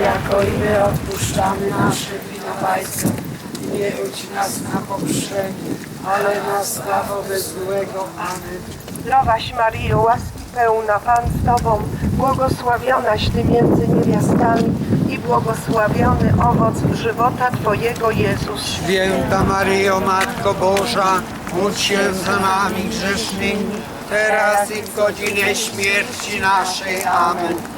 jako i my odpuszczamy naszym winowajcom. Nie budź nas na pokuszenie, ale nas zbaw od złego. Amen. Zdrowaś Maryjo, łaski pełna, Pan z Tobą, błogosławionaś Ty między niewiastami i błogosławiony owoc żywota Twojego Jezus. Święta Maryjo, Matko Boża, módl się za nami grzesznymi, teraz i w godzinie śmierci naszej. Amen.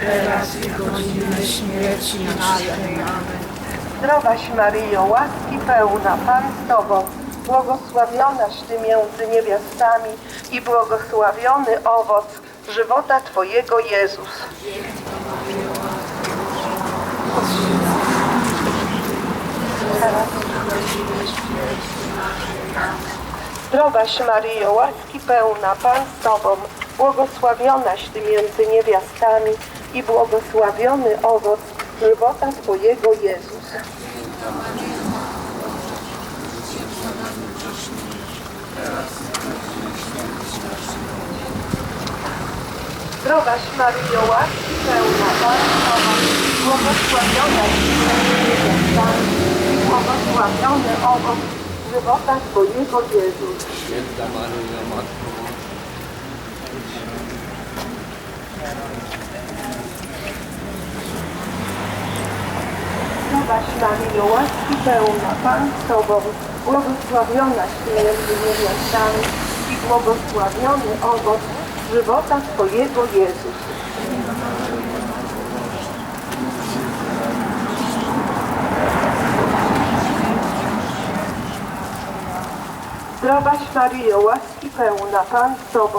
teraz i godzinę śmierci naszej. Zdrowaś Maryjo, łaski pełna, Pan z Tobą, błogosławionaś Ty między niewiastami i błogosławiony owoc żywota Twojego Jezus. Zdrowaś Maryjo, łaski pełna, Pan z Tobą, błogosławionaś Ty między niewiastami i błogosławiony owoc żywota Twojego Jezus. Zdrowaś Maryjo, łaski pełna, Pan Tobą, między niewiastami i błogosławiony owoc żywota Twojego Jezus. Zdrowaś Maryjo, łaski pełna, Pan z Tobą, błogosławionaś między niewiastami i błogosławiony owoc żywota Twojego Jezus. Zdrowaś Maryjo, łaski pełna, Pan z Tobą,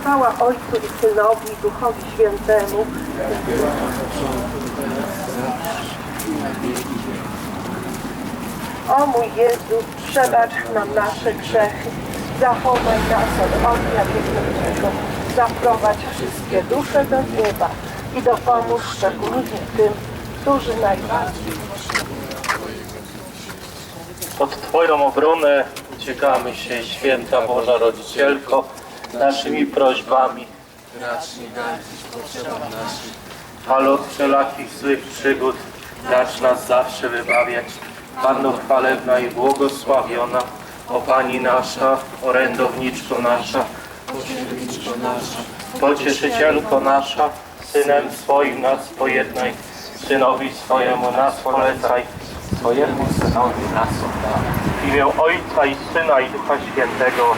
Chwała Ojcu i Synowi Duchowi Świętemu. O mój Jezu, przebacz nam nasze grzechy, zachowaj nas od ognia wiekoczego, zaprowadź wszystkie dusze do nieba i dopomóż szczególnie tym, którzy najbardziej Pod Twoją obronę uciekamy się, święta Boża Rodzicielko, naszymi prośbami. Racz gardzić potrzebom naszych. Ale od wszelakich złych przygód racz nas zawsze wybawiać. Panno chwalebna i błogosławiona, o Pani nasza, orędowniczko nasza, Pośredniczko nasza, Pocieszycielko nasza, Synem swoim nas pojednaj, Synowi swojemu nas polecaj, swojemu Synowi nas oddaj. W imię Ojca i Syna i Ducha Świętego.